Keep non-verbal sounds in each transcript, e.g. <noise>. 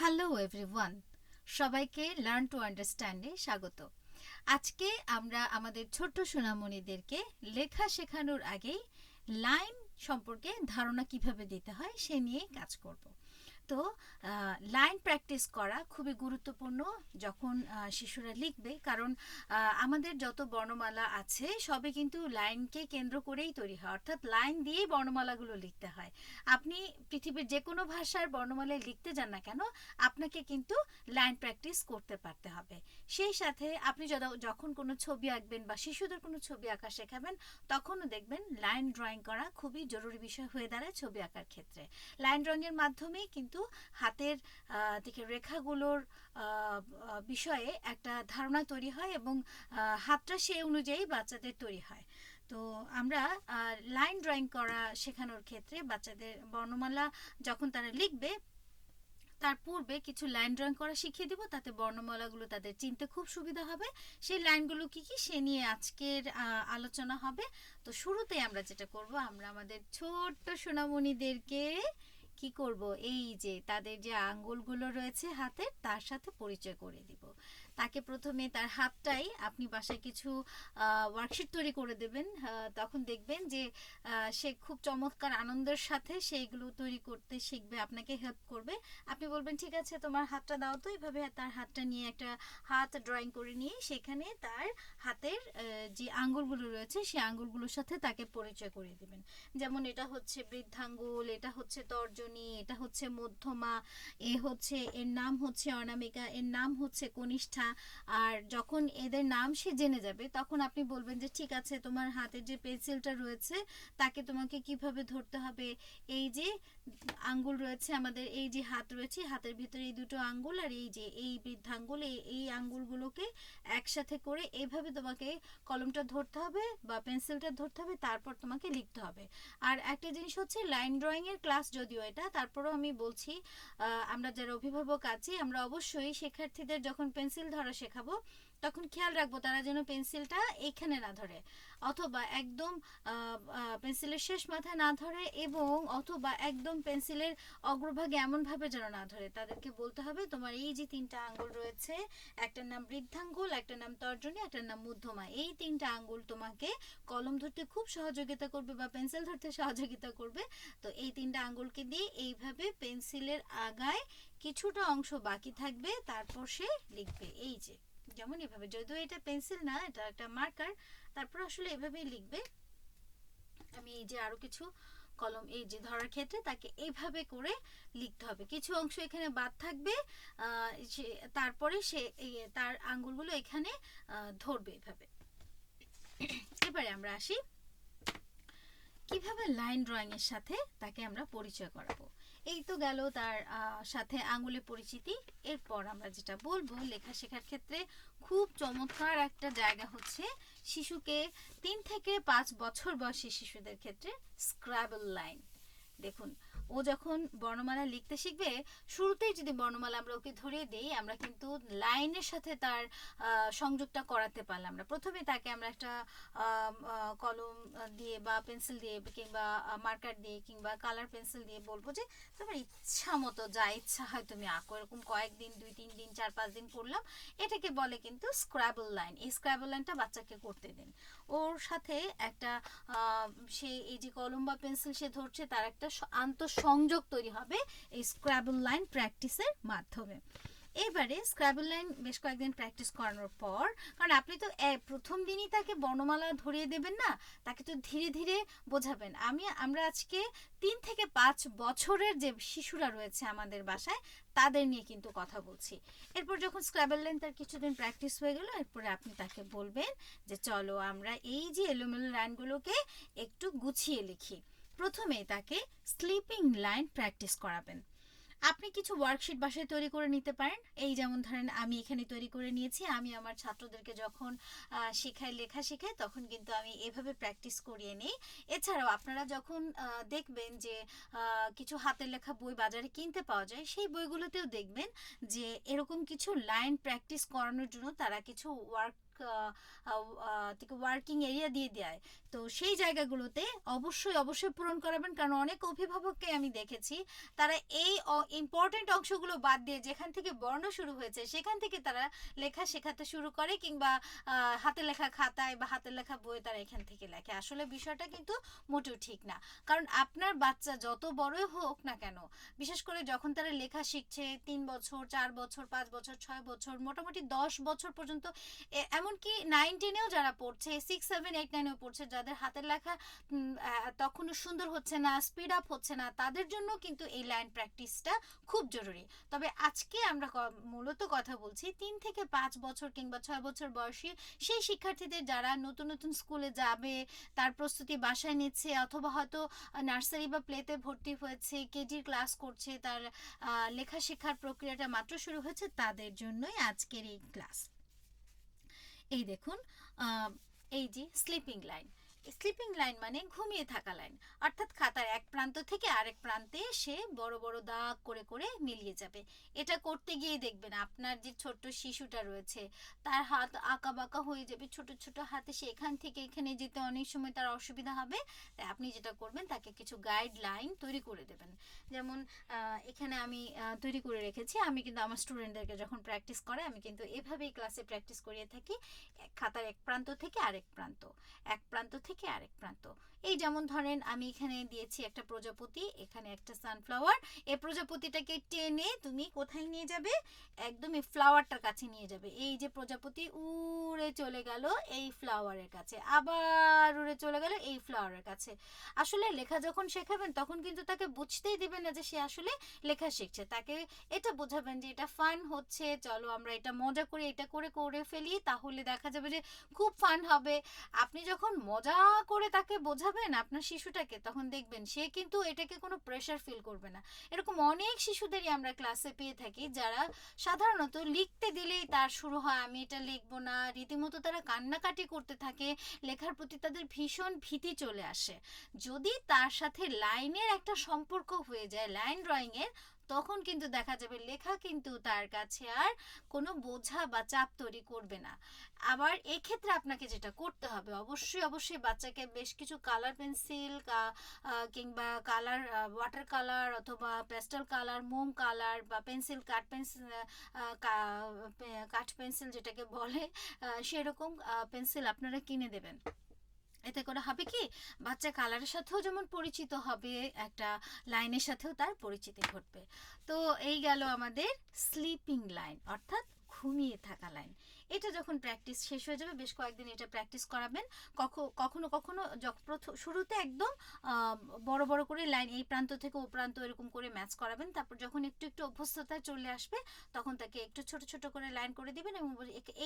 Hello everyone সবাইকে learn to আন্ডারস্ট্যান্ডে স্বাগত। আজকে আমরা আমাদের ছোট্ট সোনামণিদেরকে লেখা শেখানোর আগেই লাইন সম্পর্কে ধারণা কীভাবে দিতে হয় সে নিয়ে কাজ করব। তো লাইন প্র্যাকটিস করা খুবই গুরুত্বপূর্ণ যখন শিশুরা লিখবে। কারণ আমাদের যত বর্ণমালা আছে, সবই কিন্তু লাইনকে কেন্দ্র করেই তৈরি হয়। অর্থাৎ লাইন দিয়েই বর্ণমালাগুলো লিখতে হয়। আপনি পৃথিবীর যে কোনো ভাষার বর্ণমালায় লিখতে যান না কেন, আপনাকে কিন্তু লাইন প্র্যাকটিস করতে পারতে হবে। সেই সাথে আপনি যখন কোনো ছবি আঁকবেন বা শিশুদের কোনো ছবি আঁকা শেখাবেন, তখনও দেখবেন লাইন ড্রয়িং করা খুবই জরুরি বিষয় হয়ে দাঁড়ায় ছবি আঁকার ক্ষেত্রে। লাইন ড্রয়িংয়ের মাধ্যমেই কিন্তু হাতের দিকে রেখাগুলোর বিষয়ে একটা ধারণা তৈরি হয় এবং হাতটা সেই অনুযায়ী বাচ্চাদের তৈরি হয়। তো আমরা লাইন ড্রয়িং করা শেখানোর ক্ষেত্রে বাচ্চাদের বর্ণমালা যখন তারা লিখবে, তার পূর্বে কিছু লাইন ড্রয়িং করা শিখিয়ে দিব, তাতে বর্ণমালাগুলো তাদের চিনতে খুব সুবিধা হবে। সেই লাইনগুলো কি কি সে নিয়ে আজকের আলোচনা হবে। তো শুরুতে আমরা যেটা করব, আমরা আমাদের ছোট্ট সোনামণিদেরকে কি করব? এই যে তাদের যে আঙ্গুলগুলো রয়েছে হাতের তার সাথে পরিচয় করে দিব। তাকে প্রথমে তার হাতটাই আপনি বাসায় কিছু ওয়ার্কশিট তৈরি করে দেবেন। তখন দেখবেন যে সে খুব চমৎকার আনন্দের সাথে সেইগুলো তৈরি করতে শিখবে, আপনাকে হেল্প করবে। আপনি বলবেন, ঠিক আছে, তোমার হাতটা দাও তো। এইভাবে তার হাতটা নিয়ে একটা হাত ড্রয়িং করে নিয়ে সেখানে তার হাতের যে আঙ্গুলগুলো রয়েছে, সেই আঙ্গুলগুলোর সাথে তাকে পরিচয় করিয়ে দেবেন। যেমন এটা হচ্ছে বৃদ্ধাঙ্গুল, এটা হচ্ছে তর্জনী, এটা হচ্ছে মধ্যমা, এ হচ্ছে, এর নাম হচ্ছে অনামিকা, এর নাম হচ্ছে কনিষ্ঠা আর যখন এদের নাম সে জেনে যাবে, তখন আপনি বলবেন যে, ঠিক আছে, তোমার হাতের যে পেন্সিলটা রয়েছে, তাকে তোমাকে কীভাবে ধরতে হবে? এই যে আঙ্গুল রয়েছে আমাদের, এই যে হাত রয়েছে হাতের ভিতরে এই দুটো আঙ্গুল আর এই যে এই বৃদ্ধাঙ্গুল, এই এই আঙ্গুলগুলোকে একসাথে করে এইভাবে তোমাকে কলমটা ধরতে হবে বা পেন্সিলটা ধরতে হবে, তারপর তোমাকে লিখতে হবে। আর একটা জিনিস হচ্ছে লাইন ড্রয়িং এর ক্লাস যদিও এটা, তারপরও আমি বলছি আমরা যারা অভিভাবক আছি, আমরা অবশ্যই শিক্ষার্থীদের যখন পেন্সিল ধরা শেখাবো তখন খেয়াল রাখব তারা যেন পেন্সিলটা এখানে না ধরে, অথবা একদম পেন্সিলের শেষ মাথায় না ধরে এবং অথবা একদম পেন্সিলের অগ্রভাগে এমনভাবে যেন না ধরে। তাদেরকে বলতে হবে, তোমার এই যে তিনটা আঙ্গুল রয়েছে, একটার নাম বৃদ্ধাঙ্গুল, একটার নাম তর্জনী, একটার নাম মধ্যমা এই তিনটা আঙ্গুল তোমাকে কলম ধরতে খুব সহযোগিতা করবে বা পেন্সিল ধরতে <laughs> সহযোগিতা করবে। তো এই তিনটা আঙ্গুলকে দিয়ে এইভাবে পেন্সিলের আগায় কিছুটা অংশ বাকি থাকবে, তারপর সে লিখবে। এই যে যেমন এভাবে। যদিও এটা পেন্সিল না, এটা একটা মার্কার তারপর আসলে এভাবেই লিখবে। আমি এই যে আরও কিছু কলম, এই যে ধরার ক্ষেত্রে তাকে এইভাবে করে লিখতে হবে। কিছু অংশ এখানে বাদ থাকবে তারপরে সে তার আঙ্গুলগুলো এখানে ধরবে এভাবে। এবারে আমরা আসি, কীভাবে লাইন ড্রয়িং এর সাথে তাকে আমরা পরিচয় করাবো? এই তো গেল তার সাথে আঙুলে পরিচিতি। এরপর আমরা যেটা বলব, লেখা শেখার ক্ষেত্রে খুব চমৎকার একটা জায়গা হচ্ছে শিশুকে তিন থেকে পাঁচ বছর বয়সী শিশুদের ক্ষেত্রে স্ক্রাবল লাইন দেখুন ও যখন বর্ণমালা লিখতে শিখবে, শুরুতেই যদি বর্ণমালা আমরা ওকে ধরিয়ে দিই, আমরা কিন্তু লাইনের সাথে তার সংযোগটা করাতে পারলাম না। প্রথমে তাকে আমরা একটা কলম দিয়ে বা পেন্সিল দিয়ে কিংবা মার্কার দিয়ে কিংবা কালার পেন্সিল দিয়ে বলব যে, তোমার ইচ্ছা মতো যা ইচ্ছা হয় তুমি আঁকো। এরকম কয়েকদিন, দুই তিন দিন, চার পাঁচ দিন করলাম। এটাকে বলে কিন্তু স্ক্রাবল লাইন এই স্ক্রাবল লাইনটা বাচ্চাকে করতে দিন। ওর সাথে একটা সে এই যে কলম বা পেন্সিল সে ধরছে, তার একটা স- আন্তঃসংযোগ তৈরি হবে এই স্ক্রাবল লাইন প্র্যাকটিসের মাধ্যমে। এবারে স্ক্রাবল লাইন বেশ কয়েকদিন প্র্যাকটিস করানোর পর, কারণ আপনি তো প্রথম দিনই তাকে বর্ণমালা ধরিয়ে দেবেন না, তাকে তো ধীরে ধীরে বোঝাবেন। আমি, আমরা আজকে তিন থেকে পাঁচ বছরের যে শিশুরা রয়েছে আমাদের বাসায়, তাদের নিয়ে কিন্তু কথা বলছি। এরপর যখন স্ক্রাবল লাইন তার কিছুদিন প্র্যাকটিস হয়ে গেল, এরপরে আপনি তাকে বলবেন যে, চলো আমরা এই যে এলোমেলো লাইনগুলোকে একটু গুছিয়ে লিখি। প্রথমে তাকে স্লিপিং লাইন প্র্যাকটিস করাবেন। আপনি কিছু ওয়ার্কশিট বাসায় তৈরি করে নিতে পারেন। এই যেমন ধরেন, আমি এখানে তৈরি করে নিয়েছি, আমি আমার ছাত্রদেরকে যখন শেখাই, লেখা শেখাই, তখন কিন্তু আমি এভাবে প্র্যাকটিস করিয়ে নিই। এছাড়াও আপনারা যখন দেখবেন যে কিছু হাতের লেখা বই বাজারে কিনতে পাওয়া যায়, সেই বইগুলোতেও দেখবেন যে, এরকম কিছু লাইন প্র্যাকটিস করানোর জন্য তারা কিছু ওয়ার্ক থেকে ওয়ার্কিং এরিয়া দিয়ে দেয়। তো সেই জায়গাগুলোতে অবশ্যই অবশ্যই পূরণ করাবেন, কারণ অনেক অভিভাবককে আমি দেখেছি, তারা এই ইম্পর্টেন্ট অংশগুলো বাদ দিয়ে যেখান থেকে বর্ণ শুরু হয়েছে, সেখান থেকে তারা লেখা শেখাতে শুরু করে, কিংবা হাতে লেখা খাতায় বা হাতে লেখা বইয়ে তারা এখান থেকে লেখে। আসলে বিষয়টা কিন্তু মোটেও ঠিক না। কারণ আপনার বাচ্চা যত বড়ই হোক না কেন, বিশেষ করে যখন তারা লেখা শিখছে, তিন বছর, চার বছর, পাঁচ বছর, ছয় বছর, মোটামুটি দশ বছর পর্যন্ত, এ- এমনকি নাইন টেনেও যারা পড়ছে সিক্স সেভেন এইট নাইনেও পড়ছে, যাদের হাতের লেখা তখনও সুন্দর হচ্ছে না স্পিড আপ হচ্ছে না, তাদের জন্য কিন্তু এই লাইন প্র্যাকটিসটা খুব জরুরি। তবে আজকে আমরা মূলত কথা বলছি, তিন থেকে পাঁচ বছর কিংবা ছয় বছর বয়সী সেই শিক্ষার্থীদের যারা নতুন নতুন স্কুলে যাবে, তার প্রস্তুতি বাসায় নিচ্ছে, অথবা হয়তো নার্সারি বা প্লেতে ভর্তি হয়েছে কেজির ক্লাস করছে, তার লেখা শেখার প্রক্রিয়াটা মাত্র শুরু হয়েছে, তাদের জন্যই আজকের এই ক্লাস এই দেখুন এই যে স্লিপিং লাইন স্লিপিং লাইন মানে ঘুমিয়ে থাকা লাইন। অর্থাৎ খাতার এক প্রান্ত থেকে আরেক প্রান্তে সে বড় বড় দাগ করে করে মিলিয়ে যাবে। এটা করতে গিয়ে দেখবেন আপনার যে ছোট্ট শিশুটা রয়েছে, তার হাত আঁকা বাঁকা হয়ে যাবে। ছোট ছোট হাতে সে এখান থেকে এখানে যেতে অনেক সময় তার অসুবিধা হবে। তাই আপনি যেটা করবেন, তাকে কিছু গাইডলাইন তৈরি করে দেবেন। যেমন এখানে আমি তৈরি করে রেখেছি। আমি কিন্তু আমার স্টুডেন্টদেরকে যখন প্র্যাকটিস করে আমি কিন্তু এভাবেই ক্লাসে প্র্যাকটিস করিয়ে থাকি। খাতার এক প্রান্ত থেকে আরেক প্রান্ত। এক প্রান্ত থেকে আরেক প্রান্ত এই যেমন ধরেন আমি এখানে দিয়েছি একটা প্রজাপতি, এখানে একটা সানফ্লাওয়ার এই প্রজাপতিটাকে টেনে তুমি কোথায় নিয়ে যাবে? একদম এই ফ্লাওয়ারটার কাছে নিয়ে যাবে। এই যে প্রজাপতি উড়ে চলে গেল এই ফ্লাওয়ারের কাছে, আবার উড়ে চলে গেল এই ফ্লাওয়ারের কাছে। আসলে লেখা যখন শেখাবেন, তখন কিন্তু তাকে বুঝতেই দিবেন না যে সে আসলে লেখা শিখছে। তাকে এটা বোঝাবেন যে এটা ফান হচ্ছে, চলো আমরা এটা মজা করে, এটা করে করে ফেলি, তাহলে দেখা যাবে যে খুব ফান হবে। আপনি যখন মজা করে তাকে বোঝাবেন আপনার শিশুটাকে, তখন দেখবেন সে কিন্তু এটাকে কোনো প্রেশার ফিল করবে না। এরকম অনেক শিশুদেরই আমরা ক্লাসে পেয়ে থাকি যারা সাধারণত লিখতে দিলেই তার শুরু হয়, আমি এটা লিখব না। রীতিমতো তারা কান্নাকাটি করতে থাকে, লেখার প্রতি তাদের ভীষণ ভীতি চলে আসে। যদি তার সাথে লাইনের একটা সম্পর্ক হয়ে যায়, লাইন ড্রয়িং এর তখন কিন্তু দেখা যাবে লেখা কিন্তু তার কাছে আর কোনো বোঝা বা চাপ তৈরি করবে না। আবার এক্ষেত্রে আপনাকে যেটা করতে হবে, অবশ্যই অবশ্যই বাচ্চাকে বেশ কিছু কালার পেন্সিল কিংবা কালার ওয়াটার কালার অথবা পেস্টাল কালার মোম কালার বা পেন্সিল কাঠ পেন্সিল কাঠ পেন্সিল যেটাকে বলে সেরকম পেন্সিল আপনারা কিনে দেবেন। এতে করে হবে কি, বাচ্চা কালারের সাথেও যেমন পরিচিত হবে, একটা লাইনের সাথেও তার পরিচিতি ঘটবে। তো এই গেল আমাদের স্লিপিং লাইন অর্থাৎ ঘুমিয়ে থাকা লাইন এটা যখন প্র্যাকটিস শেষ হয়ে যাবে, বেশ কয়েকদিন এটা প্র্যাকটিস করাবেন। কখনো কখনো প্রথম শুরুতে একদম বড় বড় করে লাইন এই প্রান্ত থেকে ও প্রান্ত এরকম করে ম্যাচ করাবেন। তারপর যখন একটু একটু অভ্যস্ততা চলে আসবে, তখন তাকে একটু ছোট ছোট করে লাইন করে দিবেন এবং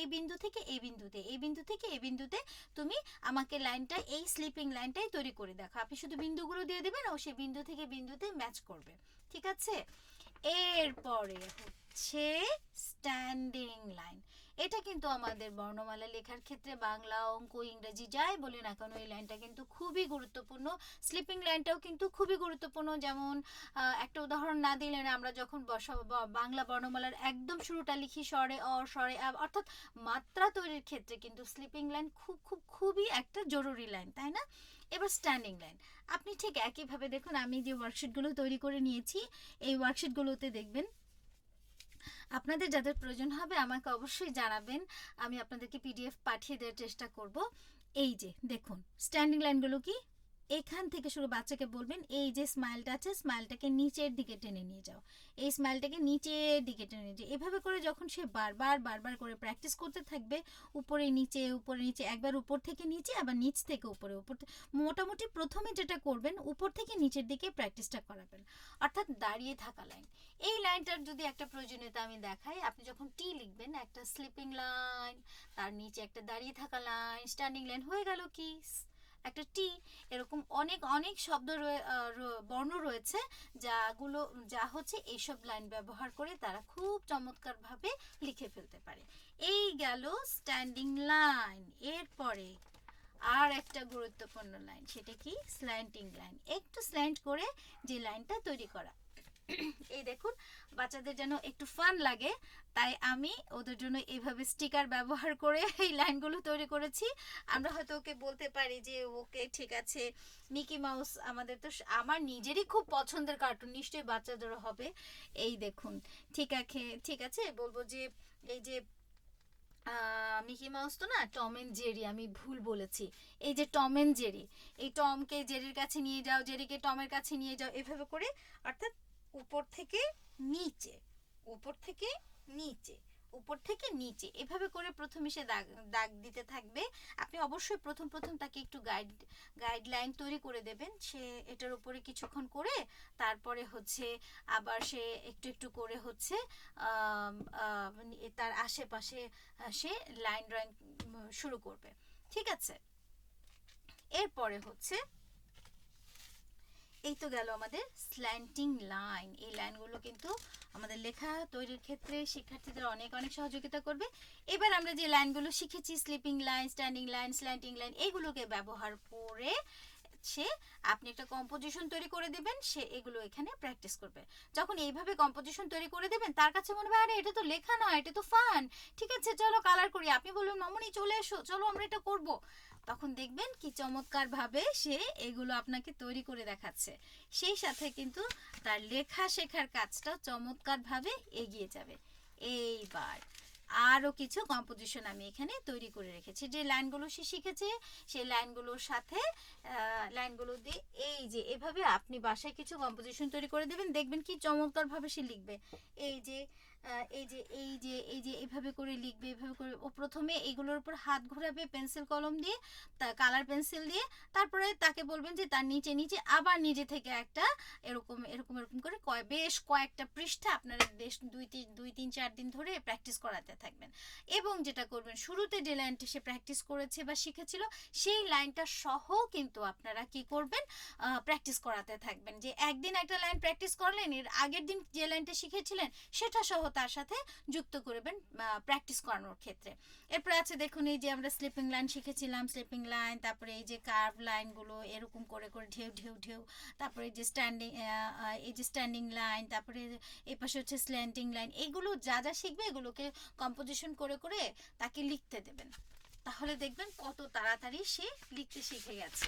এই বিন্দু থেকে এই বিন্দুতে, এই বিন্দু থেকে এই বিন্দুতে তুমি আমাকে লাইনটা এই স্লিপিং লাইনটাই তৈরি করে দেখো। আপনি শুধু বিন্দুগুলো দিয়ে দেবেন, ও সেই বিন্দু থেকে বিন্দুতে ম্যাচ করবে। ঠিক আছে? এরপরে হচ্ছে স্ট্যান্ডিং লাইন এটা কিন্তু আমাদের বর্ণমালা লেখার ক্ষেত্রে বাংলা অঙ্ক ইংরেজি যাই বলি না কেন এই লাইনটা কিন্তু খুবই গুরুত্বপূর্ণ। স্লিপিং লাইনটাও কিন্তু খুবই গুরুত্বপূর্ণ। যেমন একটা উদাহরণ না দিলে না আমরা যখন বাংলা বর্ণমালার একদম শুরুটা লিখি স্বরে অ স্বরে আ, অর্থাৎ মাত্রা তৈরির ক্ষেত্রে কিন্তু স্লিপিং লাইন খুব খুব খুবই একটা জরুরি লাইন তাই না? এবার স্ট্যান্ডিং লাইন আপনি ঠিক একইভাবে দেখুন আমি যে ওয়ার্কশিটগুলো তৈরি করে নিয়েছি এই ওয়ার্কশিটগুলোতে দেখবেন আপনাদের যাদের প্রয়োজন হবে আমাকে অবশ্যই জানাবেন। আমি আপনাদেরকে পিডিএফ পাঠিয়ে দেওয়ার চেষ্টা করব। এই যে, দেখুন স্ট্যান্ডিং লাইনগুলো কি? এখান থেকে শুরু বাচ্চাকে বলবেন, এই যে স্মাইলটা আছে স্মাইলটাকে নিচের দিকে টেনে নিয়ে যাও। এই স্মাইলটাকে নিচের দিকে টেনে নিয়ে যাও। এভাবে করে যখন সে বারবার বারবার করে প্র্যাকটিস করতে থাকবে, উপরে, নিচে উপরে, নিচে, একবার উপর থেকে নিচে, আবার নিচ থেকে উপরে, উপর মোটামুটি প্রথমে যেটা করবেন, উপর থেকে নিচের দিকে প্র্যাকটিসটা করাবেন। অর্থাৎ দাঁড়িয়ে থাকা লাইন এই লাইনটার যদি একটা প্রয়োজনীয়তা আমি দেখাই, আপনি যখন টি লিখবেন, একটা স্লিপিং লাইন তার নিচে একটা দাঁড়িয়ে থাকা লাইন স্ট্যান্ডিং লাইন হয়ে গেল কি? একটা টি, এরকম অনেক অনেক শব্দ বর্ণ রয়েছে, যাগুলো, যা হচ্ছে এইসব লাইন ব্যবহার করে তারা খুব চমৎকারভাবে লিখে ফেলতে পারে। এই গেল স্ট্যান্ডিং লাইন। এরপরে আর একটা গুরুত্বপূর্ণ লাইন, সেটা কি? Slanting line. একটু স্ল্যান্ট করে যে লাইনটা তৈরি করা। এই দেখুন, বাচ্চাদের যেন একটু ফান লাগে, তাই আমি ওদের জন্য এইভাবে স্টিকার ব্যবহার করে এই লাইনগুলো তৈরি করেছি। আমরা হয়তো ওকে বলতে পারি যে, ওকে, ঠিক আছে মিকি মাউস আমাদের তো আমার নিজেরই খুব পছন্দের কার্টুন নিশ্চয়ই বাচ্চাদেরও হবে। এই দেখুন, ঠিক আছে ঠিক আছে, বলব যে, এই যে মিকি মাউস তো না টম এন্ড জেরি আমি ভুল বলেছি। এই যে টম এন্ড জেরি এই টমকে জেরির কাছে নিয়ে যাও জেরিকে টমের কাছে নিয়ে যাও, এভাবে করে, অর্থাৎ উপর থেকে নিচে, উপর থেকে নিচে, উপর থেকে নিচে। এভাবে করে প্রথমে সে দাগ দাগ দিতে থাকবে। আপনি অবশ্যই প্রথম প্রথম তাকে একটু গাইড গাইডলাইন তৈরি করে দেবেন। সে এটার উপরে কিছুক্ষণ করে তারপরে হচ্ছে আবার সে একটু একটু করে হচ্ছে তার আশেপাশে সে লাইন ড্রয়িং শুরু করবে। ঠিক আছে? এরপরে হচ্ছে এই তো গেল আমাদের স্ল্যান্টিং লাইন এই লাইনগুলো কিন্তু আমাদের লেখা তৈরির ক্ষেত্রে শিক্ষার্থীদের অনেক অনেক সহযোগিতা করবে। এবার আমরা যে লাইনগুলো শিখেছি sleeping line standing line slanting line এগুলোকে ব্যবহার করে সে আপনি একটা কম্পোজিশন তৈরি করে দেবেন, সে এগুলো এখানে প্র্যাকটিস করবে। যখন এইভাবে কম্পোজিশন তৈরি করে দেবেন, তার কাছে মনে হবে, আরে, এটা তো লেখা নয় এটা তো ফান ঠিক আছে, চলো কালার করি। আপনি বলবেন, মামনি, চলে এসো, চলো আমরা এটা করব। তখন দেখবেন কি চমৎকার ভাবে সে এগুলো আপনাকে তৈরি করে দেখাচ্ছে। সেই সাথে কিন্তু তার লেখা শেখার কাজটা চমৎকার ভাবে এগিয়ে যাবে। এইবার আরও কিছু কম্পোজিশন আমি এখানে তৈরি করে রেখেছি। যে লাইনগুলো সে শিখেছে, সেই লাইনগুলোর সাথে লাইনগুলো দিয়ে এই যে এভাবে আপনি বাসায় কিছু কম্পোজিশন তৈরি করে দেবেন, দেখবেন কি চমৎকারভাবে সে লিখবে। এই যে এই যে এই যে এই যে, এভাবে করে লিখবে, এভাবে করে, ও প্রথমে এগুলোর উপর হাত ঘোরাবে পেন্সিল কলম দিয়ে, তা কালার পেন্সিল দিয়ে, তারপরে তাকে বলবেন যে তার নিচে নিচে আবার নিজে থেকে একটা এরকম এরকম এরকম করে কয়, বেশ কয়েকটা পৃষ্ঠা আপনারা বেশ দুই তিন দুই, তিন, চার দিন ধরে প্র্যাকটিস করাতে থাকবেন। এবং যেটা করবেন, শুরুতে যে লাইনটি সে প্র্যাকটিস করেছে বা শিখেছিল, সেই লাইনটা সহ কিন্তু আপনারা কি করবেন প্র্যাকটিস করাতে থাকবেন। যে একদিন একটা লাইন প্র্যাকটিস করলেন, এর আগের দিন যে লাইনটা শিখেছিলেন, সেটা সহ তার সাথে যুক্ত করবেন প্র্যাকটিস করানোর ক্ষেত্রে। এরপর আছে দেখুন, এই যে আমরা স্লিপিং লাইন শিখেছিলাম স্লিপিং লাইন তারপরে এই যে কার্ভ লাইনগুলো এরকম করে করে, ঢেউ ঢেউ ঢেউ, তারপরে যে স্ট্যান্ডিং এই যে স্ট্যান্ডিং লাইন তারপরে এই পাশে হচ্ছে স্ল্যান্টিং লাইন এগুলো যা যা শিখবে, এগুলোকে কম্পোজিশন করে করে তাকে লিখতে দেবেন। তাহলে দেখবেন কত তাড়াতাড়ি সে লিখতে শিখে গেছে।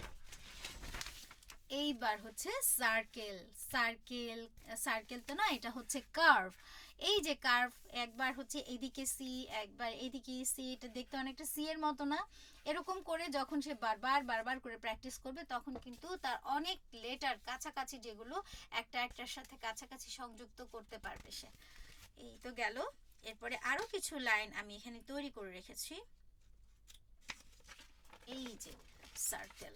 এইবার হচ্ছে সার্কেল সার্কেল সার্কেল তো না, এটা হচ্ছে কার্ভ এই যে কার্ভ একবার হচ্ছে এদিকে সি একবার এদিকে সি এটা দেখতে অনেকটা সি এর মতো না। এরকম করে যখন সে বারবার বারবার করে প্র্যাকটিস করবে, তখন কিন্তু তার অনেক লেটার কাছাকাছি যেগুলো একটা একটার সাথে কাছাকাছি সংযুক্ত করতে পারবে সে। এই তো গেল। এরপরে আরও কিছু লাইন আমি এখানে তৈরি করে রেখেছি। এই যে সার্কেল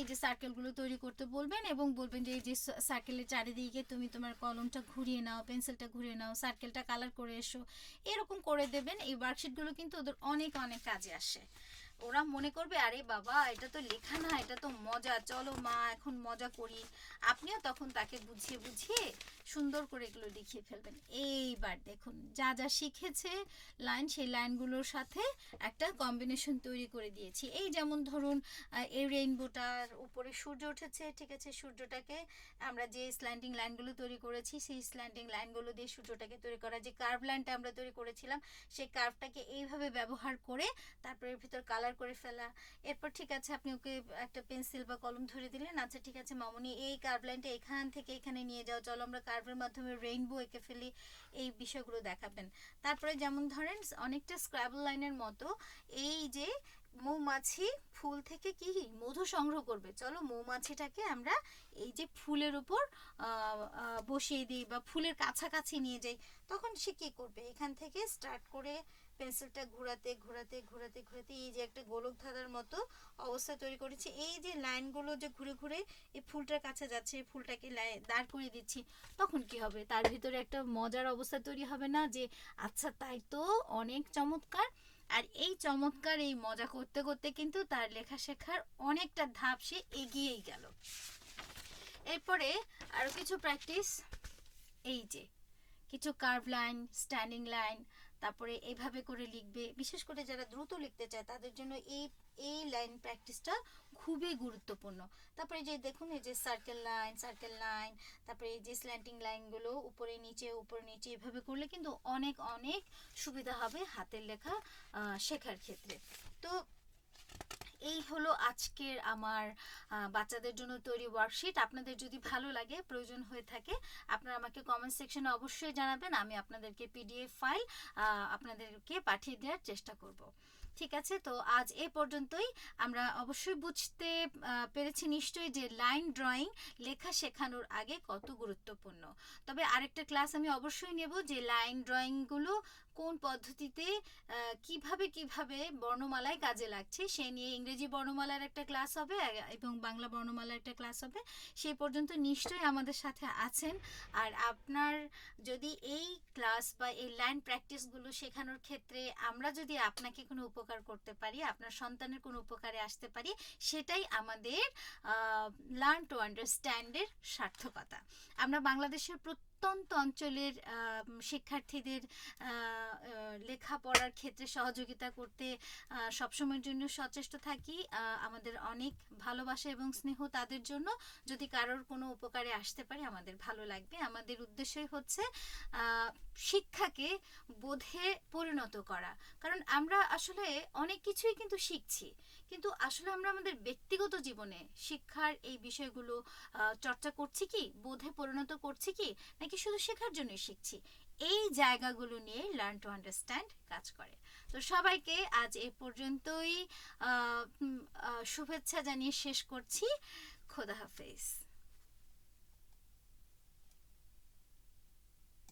এই যে সার্কেলগুলো তৈরি করতে বলবেন এবং বলবেন যে এই যে সার্কেলের চারিদিকে তুমি তোমার কলমটা ঘুরিয়ে নাও পেন্সিলটা ঘুরিয়ে নাও সার্কেলটা কালার করে এসো, এরকম করে দেবেন। এই ওয়ার্কশিটগুলো কিন্তু ওদের অনেক অনেক কাজে আসে। ওরা মনে করবে, আরে বাবা, এটা তো লেখা না, এটা তো মজা। চলো মা, এখন মজা করি। আপনিও তখন তাকে বুঝিয়ে বুঝিয়ে সুন্দর করে এগুলো লিখিয়ে ফেলবেন। এইবার দেখুন, যা যা শিখেছে লাইন, সেই লাইনগুলোর সাথে একটা কম্বিনেশন তৈরি করে দিয়েছি। এই যেমন ধরুন এই রেইনবোটার উপরে সূর্য উঠেছে, ঠিক আছে? সূর্যটাকে আমরা যে স্ল্যান্ডিং লাইনগুলো তৈরি করেছি, সেই স্ল্যান্ডিং লাইনগুলো দিয়ে সূর্যটাকে তৈরি করা, যে কার্ভ লাইনটা আমরা তৈরি করেছিলাম, সেই কার্ভটাকে এইভাবে ব্যবহার করে তারপরে ভিতর কালার করে ফেলা। এরপর ঠিক আছে, আপনি ওকে একটা পেন্সিল বা কলম ধরে দিলেন। আচ্ছা ঠিক আছে, মামনি, এই কার্ভ লাইনটা এখান থেকে এখানে নিয়ে যাও। চলো, আমরা কার্ভের মাধ্যমে রেইনবো এঁকে ফেলি, এই বিষয়গুলো দেখাবেন। তারপরে যেমন ধরেন, অনেকটা স্ক্র্যাবল লাইনের মতো এই যে মৌমাছি ফুল থেকে কি মধু সংগ্রহ করবে। চলো, মৌমাছিটাকে আমরা এই যে ফুলের উপর বসিয়ে দিই বা ফুলের কাছাকাছি নিয়ে যাই। তখন সে কি করবে? এখান থেকে স্টার্ট করে পেন্সিলটা ঘোরাতে ঘোরাতে ঘোরাতে ঘোরাতে এই যে একটা গোলক ধাঁধার মতো অবস্থা তৈরি করেছি। এই যে লাইনগুলো যে ঘুরে ঘুরে এই ফুলটার কাছে যাচ্ছে, এই ফুলটাকে দাঁড় করিয়ে দিচ্ছি, তখন কি হবে? তার ভিতরে একটা মজার অবস্থা তৈরি হবে না যে আচ্ছা তাই তো অনেক চমৎকার। আর এই চমৎকার এই মজা করতে করতে কিন্তু তার লেখা শেখার অনেকটা ধাপ সে এগিয়েই গেল। এরপরে আরও কিছু প্র্যাকটিস এই যে, কিছু কার্ভ লাইন স্ট্যান্ডিং লাইন তারপরে এভাবে করে লিখবে। বিশেষ করে যারা দ্রুত লিখতে চায়, তাদের জন্য এই এই লাইন প্র্যাকটিসটা খুবই গুরুত্বপূর্ণ। তারপরে যে দেখুন, এই যে সার্কেল লাইন সার্কেল লাইন তারপরে এই যে স্ল্যান্টিং লাইনগুলো উপরে নিচে উপরে নিচে, এভাবে করলে কিন্তু অনেক অনেক সুবিধা হবে হাতের লেখা শেখার ক্ষেত্রে। তো এই হলো আজকের আমার বাচ্চাদের জন্য তৈরি ওয়ার্কশিট আপনাদের যদি ভালো লাগে, প্রয়োজন হয়ে থাকে, আপনারা আমাকে কমেন্ট সেকশনে অবশ্যই জানাবেন। আমি আপনাদেরকে পিডিএফ ফাইল আপনাদেরকে পাঠিয়ে দেওয়ার চেষ্টা করব। ঠিক আছে? তো আজ এ পর্যন্তই। আমরা অবশ্যই বুঝতে পেরেছি নিশ্চয়ই যে লাইন ড্রয়িং লেখা শেখানোর আগে কত গুরুত্বপূর্ণ। তবে আরেকটা ক্লাস আমি অবশ্যই নেব যে লাইন ড্রয়িংগুলো কোন পদ্ধতিতে কীভাবে কীভাবে বর্ণমালায় কাজে লাগছে, সে নিয়ে ইংরেজি বর্ণমালার একটা ক্লাস হবে এবং বাংলা বর্ণমালার একটা ক্লাস হবে সেই পর্যন্ত নিশ্চয়ই আমাদের সাথে আছেন। আর আপনার যদি এই ক্লাস বা এই লাইন প্র্যাকটিসগুলো শেখানোর ক্ষেত্রে আমরা যদি আপনাকে কোনো উপকার করতে পারি, আপনার সন্তানের কোনো উপকারে আসতে পারি, সেটাই আমাদের লার্ন টু আন্ডারস্ট্যান্ডের সার্থকতা। আমরা বাংলাদেশের প্রত্যন্ত অঞ্চলের শিক্ষার্থীদের আহ, লেখাপড়ার ক্ষেত্রে সহযোগিতা করতে সবসময়ের জন্য সচেষ্ট থাকি। আমাদের অনেক ভালোবাসা এবং স্নেহ তাদের জন্য। যদি কারোর কোনো উপকারে আসতে পারে আমাদের ভালো লাগবে। আমাদের উদ্দেশ্যই হচ্ছে শিক্ষাকে বোধে পরিণত করা। কারণ আমরা আসলে অনেক কিছুই কিন্তু শিখছি। কিন্তু আসলে আমরা আমাদের ব্যক্তিগত জীবনে শিক্ষার এই বিষয়গুলো চর্চা করছি কি? বোধে পরিণত করছি কি? নাকি শুধু শেখার জন্যই শিখছি? এই জায়গাগুলো নিয়ে লার্ন টু আন্ডারস্ট্যান্ড কাজ করে। তো সবাইকে আজ এ পর্যন্তই। শুভেচ্ছা জানিয়ে শেষ করছি। খোদা হাফেজ।